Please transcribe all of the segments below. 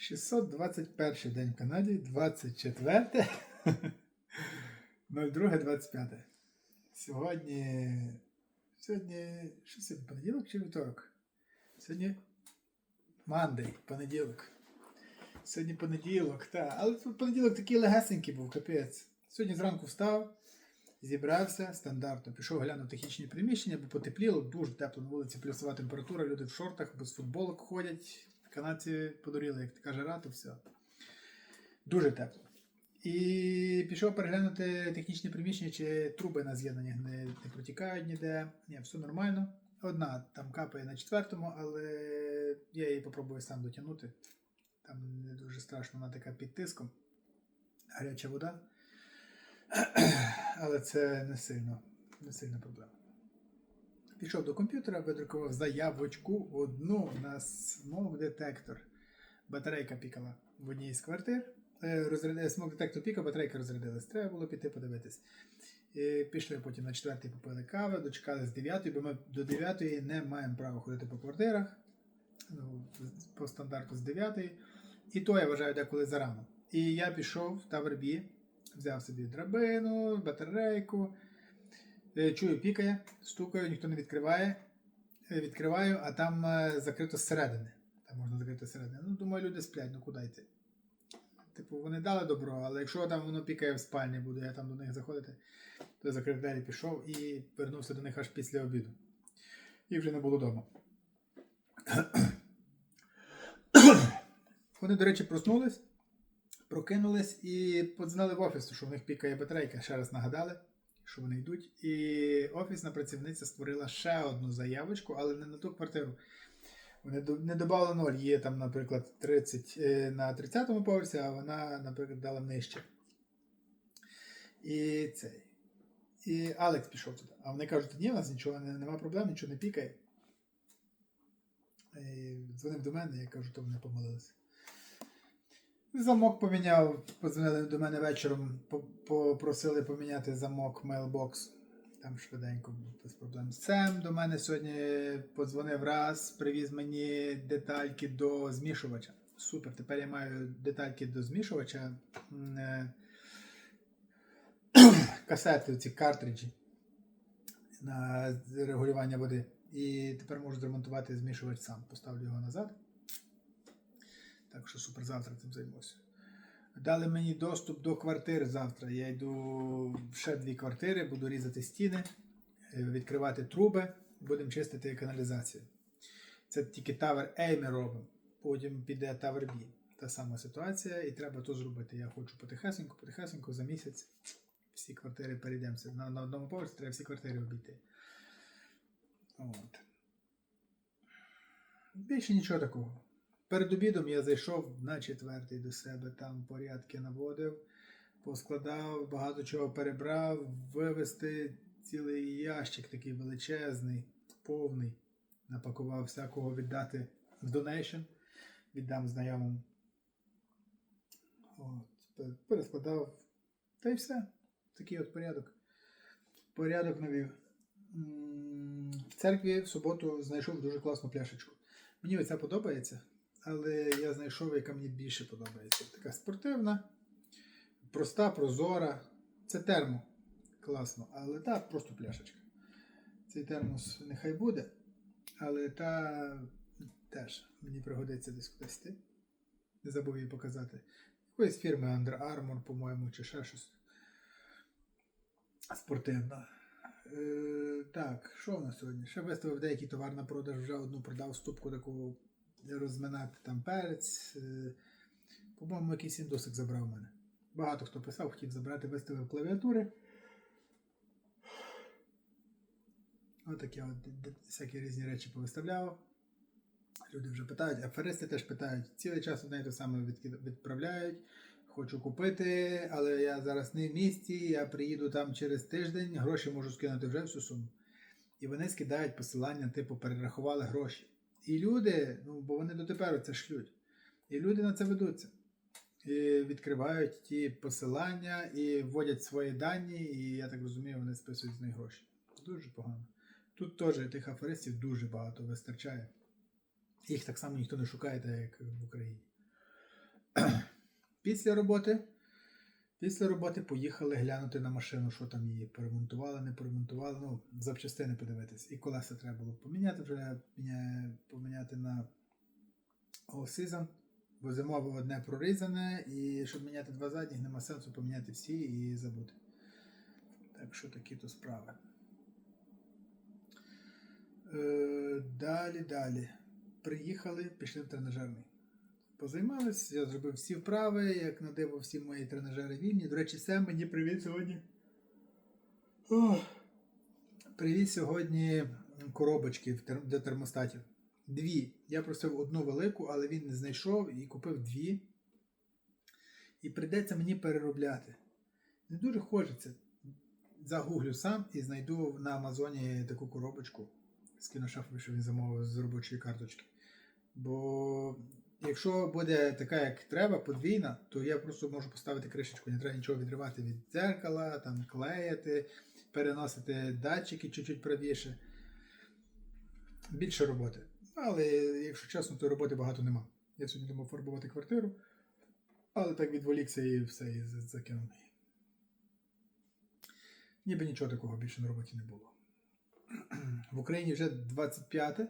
621 день в Канаді, 24. 02.25. Сьогодні. Сьогодні. Що сьогодні? Понеділок чи вівторок? Сьогодні Мандей, понеділок. Сьогодні понеділок, так. Але понеділок такий легесенький був, капець. Сьогодні зранку встав, зібрався стандартно. Пішов глянув технічні приміщення, бо потепліло, дуже тепло на вулиці, плюсова температура, люди в шортах, без футболок ходять. Канадці подуріли, як така жара, то все. Дуже тепло. І пішов переглянути технічне приміщення, чи труби на з'єднаннях не, не протікають ніде. Ні, все нормально. Одна там капає на четвертому, але я її попробую сам дотягнути. Там не дуже страшно, вона така під тиском. Гаряча вода. Але це не сильно, не сильна проблема. Пішов до комп'ютера, видрукував заявочку одну на смок детектор. Батарейка пікала в одній з квартир. Розряд... Смок детектор пікав, батарейка розрядилась. Треба було піти подивитись. І пішли потім на четвертий попили кави, дочекались 9, бо ми до 9 не маємо права ходити по квартирах. Ну, по стандарту з 9. І то я вважаю деколи зарано. І я пішов в Тавербі, взяв собі драбину, батарейку. Е, Чую, пікає, стукаю, ніхто не відкриває. Е, Відкриваю, а там е, закрито зсередини. Там можна закрити зсередини. Ну, думаю, люди сплять, ну куди йти? Типу, вони дали добро, але якщо там воно пікає в спальні, буду я там до них заходити, то я закрив двері, пішов і вернувся до них аж після обіду. І вже не було вдома. Вони, до речі, проснулись, прокинулись і подзвонили в офіс, що в них пікає батарейка. Ще раз нагадали, що вони йдуть. І офісна працівниця створила ще одну заявочку, але не на ту квартиру. Вони не додали ноль. Є там, наприклад, 30 е, на 30-му поверсі, а вона, наприклад, дала нижче. І цей. І Алекс пішов туди. А вони кажуть, ні, у нас нічого не- нема проблем, нічого не пікає. І дзвонив до мене, я кажу, то вони помилилися. Замок поміняв, подзвонили до мене вечором, по- попросили поміняти замок Mailbox. Там швиденько, без проблем. Сем до мене сьогодні подзвонив раз, привіз мені детальки до змішувача. Супер, тепер я маю детальки до змішувача. Е, Касети, ці картриджі на регулювання води. І тепер можу зремонтувати змішувач сам. Поставлю його назад. Так що супер завтра цим займуся. Дали мені доступ до квартир завтра. Я йду в ще дві квартири, буду різати стіни, е, відкривати труби, будемо чистити каналізацію. Це тільки Tower A ми робимо. Потім піде Tower B. Та сама ситуація, і треба то зробити. Я хочу потихесеньку, потихесеньку за місяць всі квартири перейдемося. На, на одному поверсі треба всі квартири обійти. От. Більше нічого такого. Перед обідом я зайшов на четвертий до себе, там порядки наводив, поскладав, багато чого перебрав, вивезти цілий ящик такий величезний, повний. Напакував всякого віддати в донейшн, віддам знайомим. От, перескладав. Та й все. Такий от порядок. Порядок навів. В церкві в суботу знайшов дуже класну пляшечку. Мені оця подобається, але я знайшов, яка мені більше подобається. Така спортивна, проста, прозора. Це термо. Класно. Але та просто пляшечка. Цей термос нехай буде, але та теж мені пригодиться десь кудись. Не забув її показати. Якоїсь фірми Under Armour, по-моєму, чи ще щось. Спортивна. Е, так, що в нас сьогодні? Ще виставив деякий товар на продаж, вже одну продав ступку таку розминати там перець. Е, по-моєму, якийсь індусик забрав у мене. Багато хто писав, хотів забрати, виставив клавіатури. Отакі от д- д- всякі різні речі повиставляв. Люди вже питають, аферисти теж питають. Цілий час одне й те саме відправляють. Хочу купити, але я зараз не в місті, я приїду там через тиждень, гроші можу скинути вже всю суму. І вони скидають посилання, типу, перерахували гроші. І люди, ну бо вони дотепер це шлють. І люди на це ведуться. І відкривають ті посилання і вводять свої дані, і я так розумію, вони списують з них гроші. Дуже погано. Тут теж тих аферистів дуже багато вистачає. Їх так само ніхто не шукає, так як в Україні. Після роботи. Після роботи поїхали глянути на машину, що там її поремонтували, не поремонтували. Ну, запчастини подивитись. І колеса треба було поміняти, вже поміняти на All Season. Бо зимове одне прорізане, і щоб міняти два задніх, нема сенсу поміняти всі і забути. Так що такі то справи. Е, далі, далі. Приїхали, пішли в тренажерний. Позаймались, я зробив всі вправи, як на диво, всі мої тренажери вільні. До речі, Сем мені привіт сьогодні. Ох. Привіз сьогодні коробочки для термостатів. Дві. Я просив одну велику, але він не знайшов і купив дві. І прийдеться мені переробляти. Не дуже хочеться. Загуглю сам і знайду на Амазоні таку коробочку. Скину шафові, що він замовив з робочої карточки. Бо якщо буде така, як треба, подвійна, то я просто можу поставити кришечку, не треба нічого відривати від дзеркала, там клеїти, переносити датчики чуть-чуть правіше. Більше роботи. Але, якщо чесно, то роботи багато нема. Я сьогодні думав фарбувати квартиру, але так відволікся і все, і закинув. Ніби нічого такого більше на роботі не було. В Україні вже 25 Е,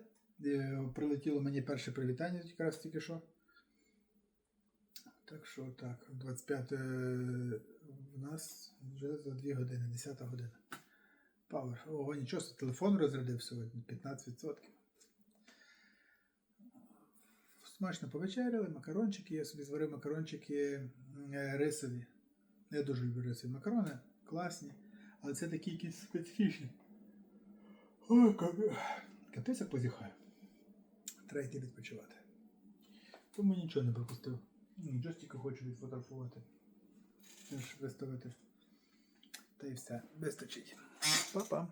Прилетіло мені перше привітання якраз тільки що. Так що так, 25 в нас вже за 2 години, 10 година. Павер. Ого, нічого, телефон розрядив сьогодні, 15%. Смачно повечеряли, макарончики. Я собі зварив макарончики е, рисові. Я дуже люблю рисові макарони, класні. Але це такі якісь специфічні. Ой. Капець позіхаю. Треба відпочивати. Тому нічого не пропустив. Нічого тільки хочу відфотографувати. Виставити. Та й все. Вистачить. Па-па.